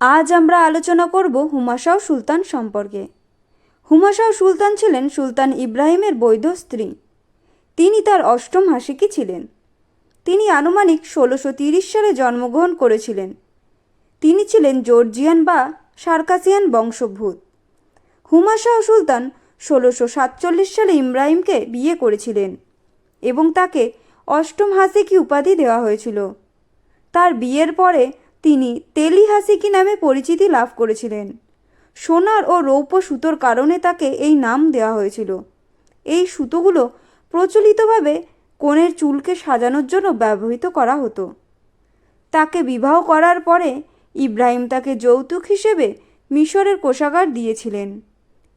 আজ আমরা আলোচনা করব হুমাসাও সুলতান সম্পর্কে। হুমাসাও সুলতান ছিলেন সুলতান ইব্রাহিমের বৈধ স্ত্রী। তিনি তার অষ্টম হাসিকি ছিলেন। তিনি আনুমানিক ষোলোশো তিরিশ সালে জন্মগ্রহণ করেছিলেন। তিনি ছিলেন জর্জিয়ান বা সার্কাসিয়ান বংশোদ্ভূত। হুমাসাও সুলতান ষোলোশো সাতচল্লিশ সালে ইব্রাহিমকে বিয়ে করেছিলেন এবং তাকে অষ্টম হাসিকি উপাধি দেওয়া হয়েছিল। তার বিয়ের পরে তিনি তেলি হাসিকি নামে পরিচিতি লাভ করেছিলেন। সোনার ও রৌপ্য সুতোর কারণে তাকে এই নাম দেওয়া হয়েছিল। এই সুতোগুলো প্রচলিতভাবে কনের চুলকে সাজানোর জন্য ব্যবহৃত করা হতো। তাকে বিবাহ করার পরে ইব্রাহিম তাকে যৌতুক হিসেবে মিশরের কোষাগার দিয়েছিলেন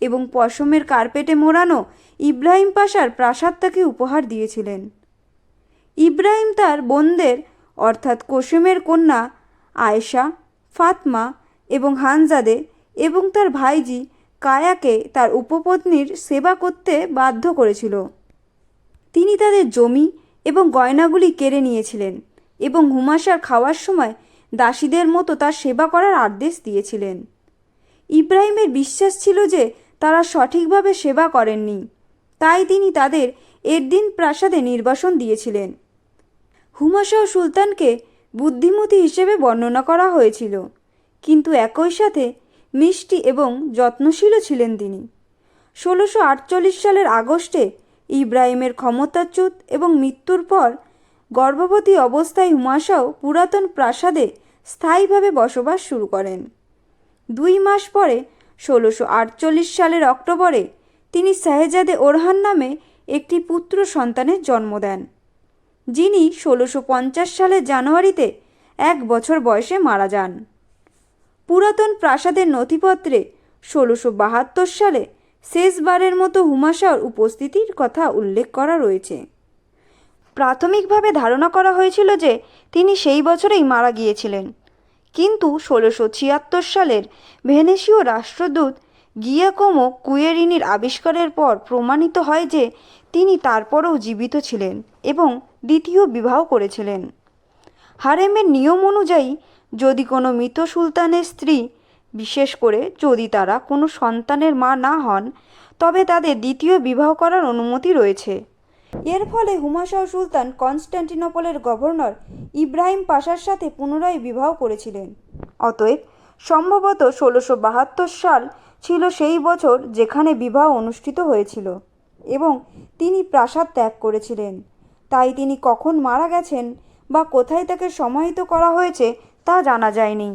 এবং পশমের কার্পেটে মোড়ানো ইব্রাহিম পাশার প্রাসাদ তাকে উপহার দিয়েছিলেন। ইব্রাহিম তার বোনদের, অর্থাৎ কোসেমের কন্যা আয়েশা, ফাতমা এবং হানজাদে এবং তার ভাইজি কায়াকে তার উপপত্নীর সেবা করতে বাধ্য করেছিল। তিনি তাদের জমি এবং গয়নাগুলি কেড়ে নিয়েছিলেন এবং হুমাসার খাওয়ার সময় দাসীদের মতো তার সেবা করার আদেশ দিয়েছিলেন। ইব্রাহিমের বিশ্বাস ছিল যে তারা সঠিকভাবে সেবা করেননি। তাই তিনি তাদের এর দিন প্রাসাদে নির্বাসন দিয়েছিলেন। হুমাশাহ সুলতানকে বুদ্ধিমতী হিসেবে বর্ণনা করা হয়েছিল। কিন্তু একই সাথে মিষ্টি এবং যত্নশীলও ছিলেন তিনি। ষোলোশো আটচল্লিশ সালের আগস্টে ইব্রাহিমের ক্ষমতাচ্যুত এবং মৃত্যুর পর গর্ভবতী অবস্থায় হুমাশাও পুরাতন প্রাসাদে স্থায়ীভাবে বসবাস শুরু করেন। দুই মাস পরে ষোলোশো আটচল্লিশ সালের অক্টোবরে তিনি শাহেজাদে ওরহান নামে একটি পুত্র সন্তানের জন্ম দেন। যিনি ষোলোশো পঞ্চাশ সালের জানুয়ারিতে এক বছর বয়সে মারা যান। পুরাতন প্রাসাদের নথিপত্রে ষোলোশো বাহাত্তর সালে শেষবারের মতো হুমাশার উপস্থিতির কথা উল্লেখ করা রয়েছে। প্রাথমিকভাবে ধারণা করা হয়েছিল যে তিনি সেই বছরেই মারা গিয়েছিলেন। কিন্তু ষোলোশো ছিয়াত্তর সালের ভেনেশীয় রাষ্ট্রদূত গিয়াকোমো কুয়েরিনির আবিষ্কারের পর প্রমাণিত হয় যে তিনি তারপরেও জীবিত ছিলেন এবং দ্বিতীয় বিবাহ করেছিলেন। হারেমের নিয়ম অনুযায়ী যদি কোনো মৃত সুলতানের স্ত্রী, বিশেষ করে যদি তারা কোনো সন্তানের মা না হন, তবে তাদের দ্বিতীয় বিবাহ করার অনুমতি রয়েছে। এর ফলে হুমাশাহ সুলতান কনস্ট্যান্টিনোপলের গভর্নর ইব্রাহিম পাশার সাথে পুনরায় বিবাহ করেছিলেন। অতএব সম্ভবত ষোলোশো বাহাত্তর সাল ছিল সেই বছর যেখানে বিবাহ অনুষ্ঠিত হয়েছিল এবং তিনি প্রাসাদ ত্যাগ করেছিলেন। তাই তিনি কখন মারা গেছেন বা কোথায় তাকে সমাহিত করা হয়েছে তা জানা যায়নি।